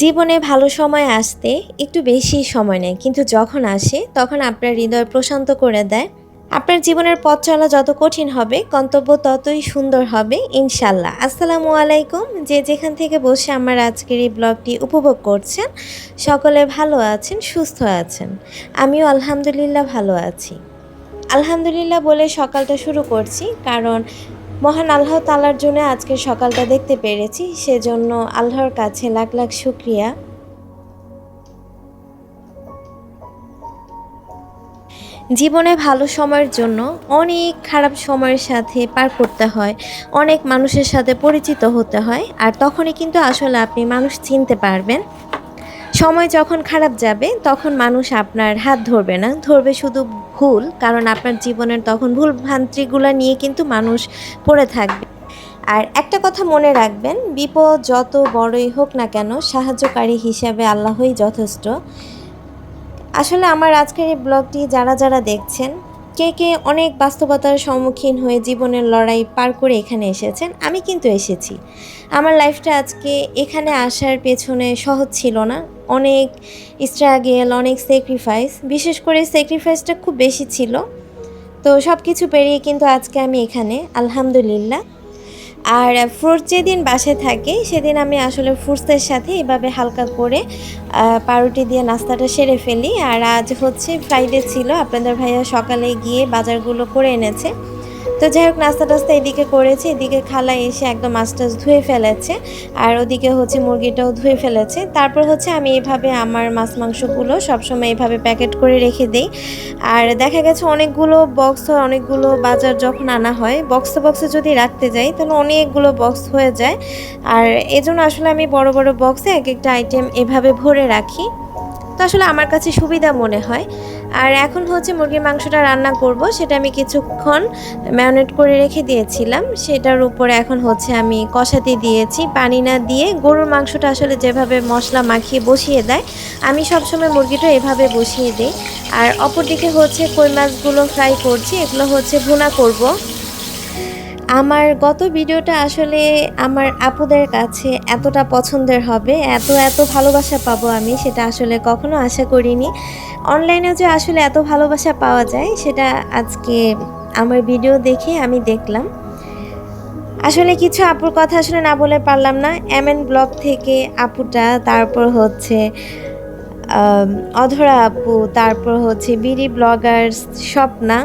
জীবনে ভালো সময় আসতে একটু বেশি সময় নেয়, কিন্তু যখন আসে, তখন আপনার হৃদয় প্রশান্ত করে দেয়। আপনার জীবনের পথ চলা যত কঠিন হবে, গন্তব্য ততই সুন্দর হবে ইনশাল্লাহ আসসালামু আলাইকুম। যে যেখান থেকে বসে আমার আজকের এই ব্লগটি উপভোগ করছেন, সকলে ভালো আছেন, সুস্থ আছেন। আমিও আলহামদুলিল্লাহ ভালো আছি। আলহামদুলিল্লাহ বলে সকালটা শুরু করছি, কারণ মহান আল্লাহ তালার জন্য আজকে সকালটা দেখতে পেরেছি, সেজন্য আল্লাহর কাছে লাখ লাখ শুক্রিয়া। জীবনে ভালো সময়ের জন্য অনেক খারাপ সময়ের সাথে পার করতে হয়, অনেক মানুষের সাথে পরিচিত হতে হয়, আর তখনই কিন্তু আসলে আপনি মানুষ চিনতে পারবেন। সময় যখন খারাপ যাবে, তখন মানুষ আপনার হাত ধরবে না। ধরবে শুধু ভুল, কারণ আপনার জীবনের তখন ভুল ভ্রান্তিগুলো নিয়ে কিন্তু মানুষ পড়ে থাকবে। আর একটা কথা মনে রাখবেন, বিপদ যত বড়ই হোক না কেন, সাহায্যকারী হিসাবে আল্লাহই যথেষ্ট। আসলে আমার আজকের এই ব্লগটি যারা যারা দেখছেন, কে কে অনেক বাস্তবতার সম্মুখীন হয়ে জীবনের লড়াই পার করে এখানে এসেছেন, আমি কিন্তু এসেছি। আমার লাইফটা আজকে এখানে আসার পেছনে সহজ ছিল না। অনেক স্ট্রাগেল অনেক স্যাক্রিফাইস বিশেষ করে স্যাক্রিফাইসটা খুব বেশি ছিল। তো সব কিছু পেরিয়ে কিন্তু আজকে আমি এখানে, আলহামদুলিল্লাহ। আর ফ্রুট যেদিন বাসায় থাকে, সেদিন আমি আসলে ফ্রুটসের সাথে এভাবে হালকা করে পাউরুটি দিয়ে নাস্তাটা সেরে ফেলি। আর আজ হচ্ছে ফ্রাইডে ছিল, আপনাদের ভাইয়া সকালে গিয়ে বাজারগুলো করে এনেছে। তো যাই হোক, নাস্তা টাস্তা এদিকে করেছে। এদিকে খালা এসে একদম মাছ টাছ ধুয়ে ফেলেছে। আর ওদিকে হচ্ছে মুরগিটাও ধুয়ে ফেলেছে। তারপর হচ্ছে আমি এভাবে আমার মাছ মাংসগুলো সবসময় এভাবে প্যাকেট করে রেখে দিই। আর দেখা গেছে অনেকগুলো বক্স হয়, অনেকগুলো বাজার যখন আনা হয়, বক্সে বক্সে যদি রাখতে যাই, তাহলে অনেকগুলো বক্স হয়ে যায়। আর এজন্য আসলে আমি বড় বড় বক্সে এক একটা আইটেম এভাবে ভরে রাখি। তো আসলে আমার কাছে সুবিধা মনে হয়। আর এখন হচ্ছে মুরগির মাংসটা রান্না করব, সেটা আমি কিছুক্ষণ ম্যারিনেট করে রেখে দিয়েছিলাম। সেটার উপরে এখন হচ্ছে আমি কষাতে দিয়েছি, পানি না দিয়ে। গরুর মাংসটা আসলে যেভাবে মশলা মাখিয়ে বসিয়ে দেয়, আমি সবসময় মুরগিটা এভাবে বসিয়ে দিই। আর অপরদিকে হচ্ছে কই মাছগুলো ফ্রাই করছি, এগুলো হচ্ছে ভুনা করব। আমার গত ভিডিওটা আসলে আমার আপুদের কাছে এতটা পছন্দের হবে, এত এত ভালোবাসা পাবো আমি, সেটা আসলে কখনো আশা করিনি। অনলাইনে যে আসলে এত ভালোবাসা পাওয়া যায়, সেটা আজকে আমার ভিডিও দেখে আমি দেখলাম। আসলে কিছু আপুর কথা আসলে না বলে পারলাম না। এম এন ব্লগ থেকে আপুটা, তারপর হচ্ছে অধরা আপু, তারপর হচ্ছে বিডি ব্লগার্স, স্বপ্না।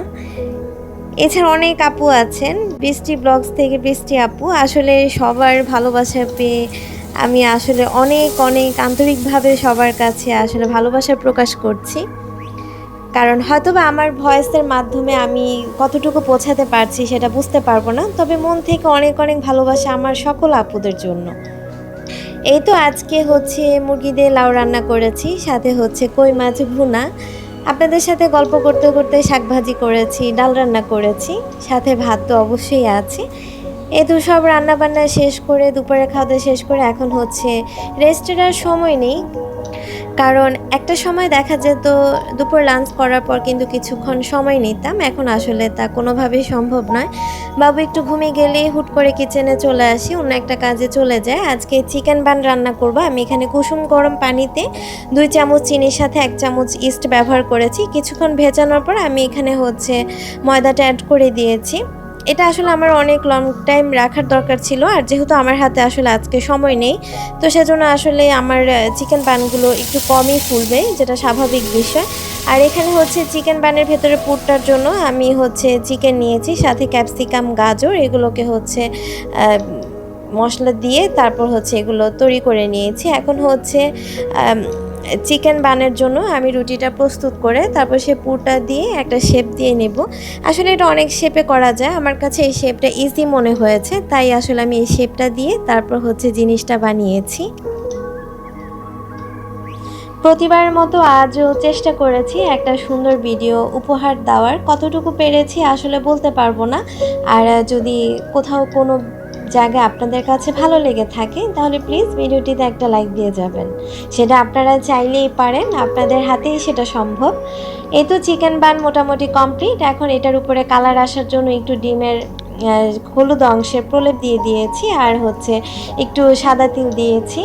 এছাড়া অনেক আপু আছেন, বৃষ্টি ব্লগস থেকে বৃষ্টি আপু। আসলে সবার ভালোবাসা পেয়ে আমি আসলে অনেক অনেক আন্তরিকভাবে সবার কাছে আসলে ভালোবাসা প্রকাশ করছি। কারণ হয়তোবা আমার ভয়েসের মাধ্যমে আমি কতটুকু পৌঁছাতে পারছি সেটা বুঝতে পারব না, তবে মন থেকে অনেক অনেক ভালোবাসা আমার সকল আপুদের জন্য। এই তো আজকে হচ্ছে মুরগি দিয়ে লাউ রান্না করেছি, সাথে হচ্ছে কই মাছ ভুনা। আপনাদের সাথে গল্প করতে করতে শাকভাজি করেছি, ডাল রান্না করেছি, সাথে ভাত তো অবশ্যই আছে। এ তো সব রান্না বান্না শেষ করে দুপুরে খাওয়া শেষ করে এখন হচ্ছে রেস্টের আর সময় নেই। কারণ একটা সময় দেখা যেত দুপুর লাঞ্চ করার পর কিন্তু কিছুক্ষণ সময় নিতাম। এখন আসলে তা কোনোভাবেই সম্ভব নয়। বাবু একটু ঘুমিয়ে গেলে হুট করে কিচেনে চলে আসি, অন্য একটা কাজে চলে যায়। আজকে চিকেন বান রান্না করব। আমি এখানে কুসুম গরম পানিতে দুই চামচ চিনির সাথে এক চামচ ইস্ট ব্যবহার করেছি। কিছুক্ষণ ভেজানোর পর আমি এখানে হচ্ছে ময়দাটা অ্যাড করে দিয়েছি। এটা আসলে আমার অনেক লং টাইম রাখার দরকার ছিল, আর যেহেতু আমার হাতে আসলে আজকে সময় নেই, তো সেজন্য আসলে আমার চিকেন বানগুলো একটু কমই ফুলবে, যেটা স্বাভাবিক বিষয়। আর এখানে হচ্ছে চিকেন বানের ভেতরে পুরটার জন্য আমি হচ্ছে চিকেন নিয়েছি, সাথে ক্যাপসিকাম গাজর, এগুলোকে হচ্ছে মশলা দিয়ে তারপর হচ্ছে এগুলো তৈরি করে নিয়েছি। এখন হচ্ছে চিকেন বানের জন্য আমি রুটিটা প্রস্তুত করে তারপর সে পুরটা দিয়ে একটা শেপ দিয়ে নেব। আসলে এটা অনেক শেপে করা যায়। আমার কাছে এই শেপটা ইজি মনে হয়েছে। তাই আসলে আমি এই শেপটা দিয়ে তারপর হচ্ছে জিনিসটা বানিয়েছি। প্রতিবারের মতো আজও চেষ্টা করেছি একটা সুন্দর ভিডিও উপহার দেওয়ার। কতটুকু পেরেছি আসলে বলতে পারব না। আর যদি কোথাও কোনো জায়গায় আপনাদের কাছে ভালো লেগে থাকে, তাহলে প্লিজ ভিডিওটিতে একটা লাইক দিয়ে যাবেন। সেটা আপনারা চাইলেই পারেন, আপনাদের হাতেই সেটা সম্ভব। এই তো চিকেন বান মোটামুটি কমপ্লিট এখন এটার উপরে কালার আসার জন্য একটু ডিমের হলুদ অংশের প্রলেপ দিয়ে দিয়েছি, আর হচ্ছে একটু সাদা তিল দিয়েছি।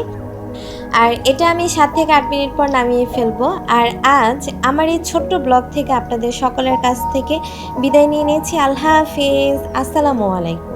আর এটা আমি সাত থেকে আট মিনিট পর নামিয়ে ফেলব। আর আজ আমার এই ছোট্ট ব্লগ থেকে আপনাদের সকলের কাছ থেকে বিদায় নিয়ে নিয়েছি। আল্লাহ হাফিজ। আসসালামু আলাইকুম।